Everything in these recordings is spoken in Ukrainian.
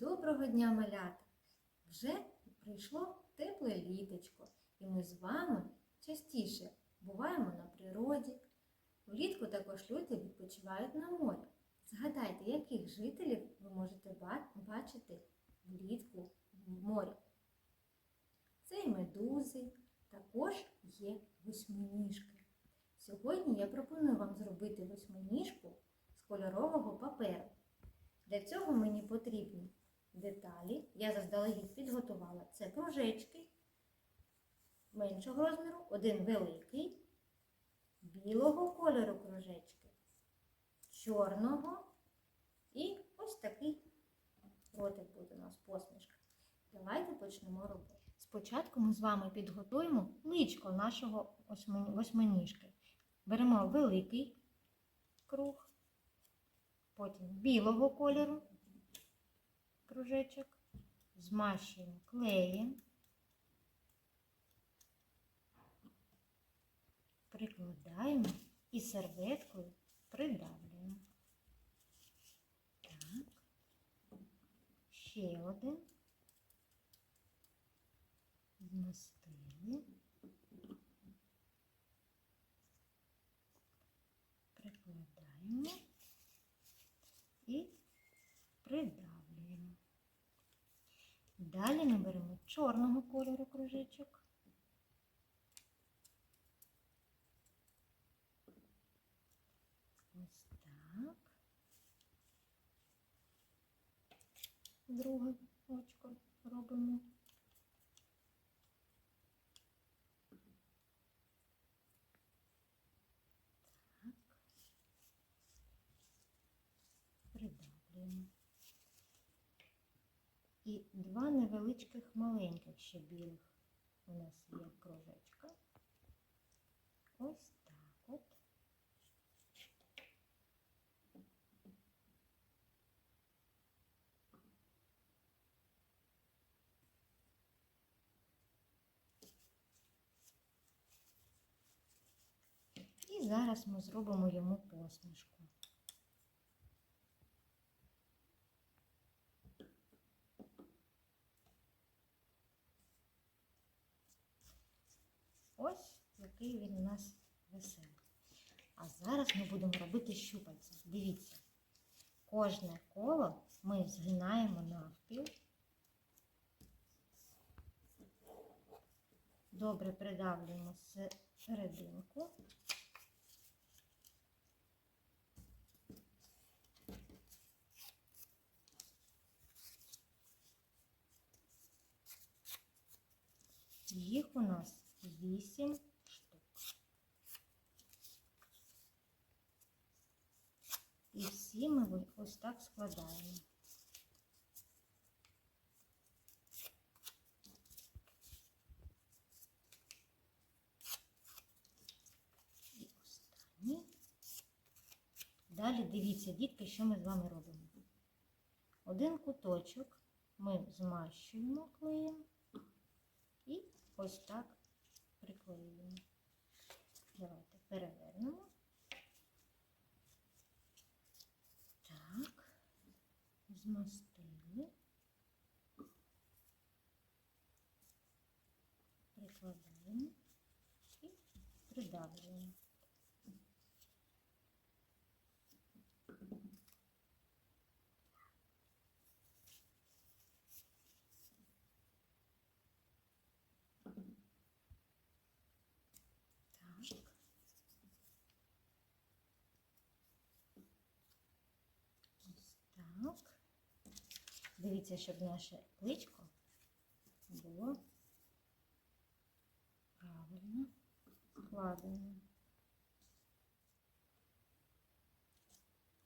Доброго дня, малята! Вже прийшло тепле літочко, і ми з вами частіше буваємо на природі. Влітку також люди відпочивають на морі. Згадайте, яких жителів ви можете бачити влітку в морі. Це і медузи, також є восьминіжки. Сьогодні я пропоную вам зробити восьминіжку з кольорового паперу. Для цього мені потрібні деталі. Я заздалегідь підготувала. Це кружечки меншого розміру, один великий, білого кольору кружечки, чорного і ось такий ротик буде у нас посмішка. Давайте почнемо роботу. Спочатку ми з вами підготуємо личко нашого восьми- восьминіжки. Беремо великий круг, потім білого кольору кружечок, змащуємо клеєм, прикладаємо і серветкою придавлюємо. Так. Ще один. Змастили. Прикладаємо і придавлюємо. Далі ми беремо чорного кольору кружечок. Ось так. Друге очко робимо. Так. Придавлюємо. І два невеличких маленьких ще білих у нас є кружечка. Ось так от. І зараз ми зробимо йому посмішку. Який він у нас веселий. А зараз ми будемо робити щупальця. Дивіться, кожне коло ми згинаємо навпіл. Добре придавлюємо серединку. Їх у нас 8 І ми ось так складаємо. І останній. Далі дивіться, дітки, що ми з вами робимо. Один куточок ми змащуємо клеєм. І ось так приклеюємо. Давайте перевернемо. Так, змастили. Прикладаємо і придавлюємо. Так. Ось так. Дивіться, щоб наше пличко було правильно складено.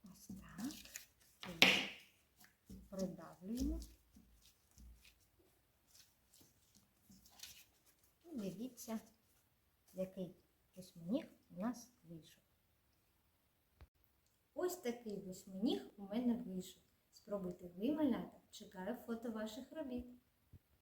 Ось так. Придавлюємо. І дивіться, який восьминіг у нас вийшов. Ось такий восьминіг у мене вийшов. Спробуйте ви, малята. Чекаю фото ваших робіт.